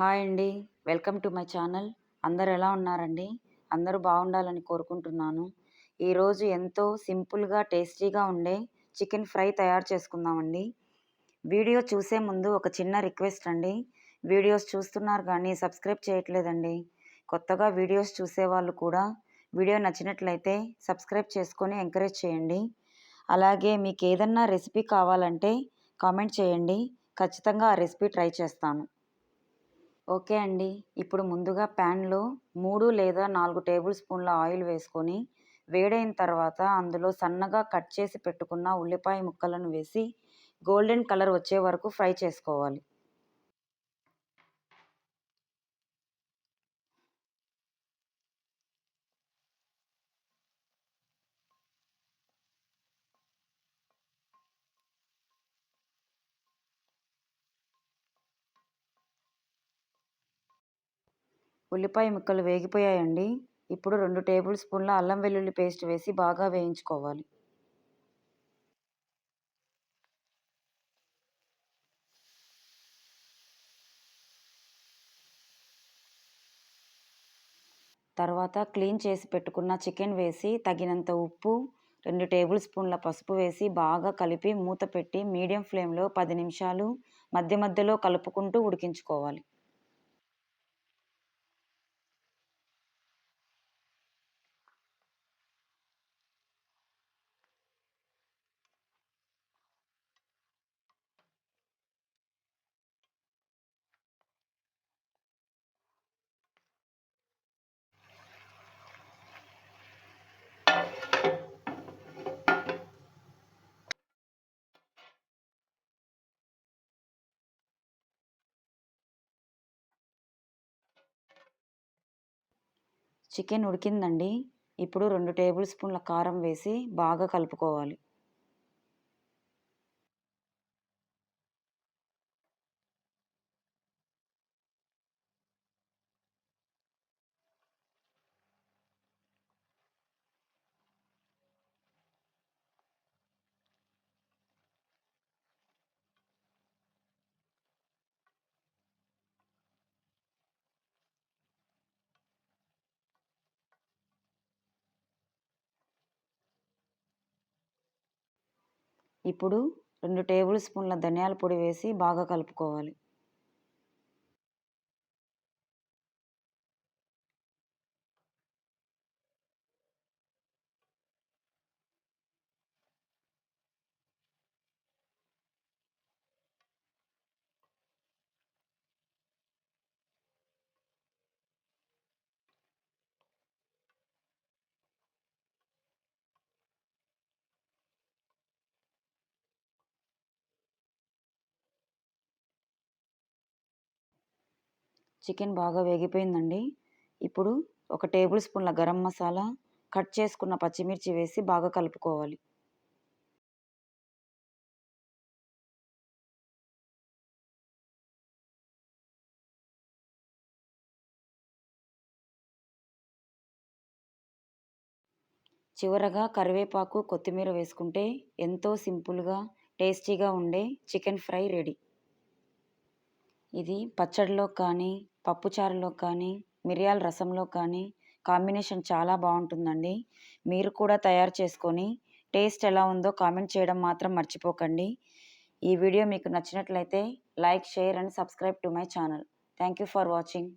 Hi అండి. Welcome to my channel. అందరు ఎలా ఉన్నారండి? అందరూ బాగుండాలని కోరుకుంటున్నాను. ఈరోజు ఎంతో సింపుల్గా టేస్టీగా ఉండే చికెన్ ఫ్రై తయారు చేసుకుందామండి. వీడియో చూసే ముందు ఒక చిన్న రిక్వెస్ట్ అండి. వీడియోస్ చూస్తున్నారు కానీ సబ్స్క్రైబ్ చేయట్లేదండి. కొత్తగా వీడియోస్ చూసేవాళ్ళు కూడా వీడియో నచ్చినట్లయితే సబ్స్క్రైబ్ చేసుకొని ఎంకరేజ్ చేయండి. అలాగే మీకు ఏదన్నా రెసిపీ కావాలంటే కామెంట్ చేయండి. ఖచ్చితంగా ఆ రెసిపీ ట్రై చేస్తాను. ఓకే అండి. ఇప్పుడు ముందుగా ప్యాన్లో మూడు లేదా నాలుగు టేబుల్ స్పూన్ల ఆయిల్ వేసుకొని వేడైన తర్వాత అందులో సన్నగా కట్ చేసి పెట్టుకున్న ఉల్లిపాయ ముక్కలను వేసి గోల్డెన్ కలర్ వచ్చే వరకు ఫ్రై చేసుకోవాలి. ఉల్లిపాయ ముక్కలు వేగిపోయాయండి. ఇప్పుడు రెండు టేబుల్ స్పూన్ల అల్లం వెల్లుల్లి పేస్ట్ వేసి బాగా వేయించుకోవాలి. తర్వాత క్లీన్ చేసి పెట్టుకున్న చికెన్ వేసి తగినంత ఉప్పు రెండు టేబుల్ స్పూన్ల పసుపు వేసి బాగా కలిపి మూత పెట్టి మీడియం ఫ్లేమ్లో పది నిమిషాలు మధ్య మధ్యలో కలుపుకుంటూ ఉడికించుకోవాలి. చికెన్ ఉడికిందండి. ఇప్పుడు రెండు టేబుల్ స్పూన్ల కారం వేసి బాగా కలుపుకోవాలి. ఇప్పుడు రెండు టేబుల్ స్పూన్ల ధనియాల పొడి వేసి బాగా కలుపుకోవాలి. చికెన్ బాగా వేగిపోయిందండి. ఇప్పుడు ఒక టేబుల్ స్పూన్ల గరం మసాలా కట్ చేసుకున్న పచ్చిమిర్చి వేసి బాగా కలుపుకోవాలి. చివరగా కరివేపాకు కొత్తిమీర వేసుకుంటే ఎంతో సింపుల్గా టేస్టీగా ఉండే చికెన్ ఫ్రై రెడీ. ఇది పచ్చడిలో కానీ పప్పుచారులో కానీ మిరియాల రసంలో కానీ కాంబినేషన్ చాలా బాగుంటుందండి. మీరు కూడా తయారు చేసుకొని టేస్ట్ ఎలా ఉందో కామెంట్ చేయడం మాత్రం మర్చిపోకండి. ఈ వీడియో మీకు నచ్చినట్లయితే like share and subscribe to my channel. Thank you for watching.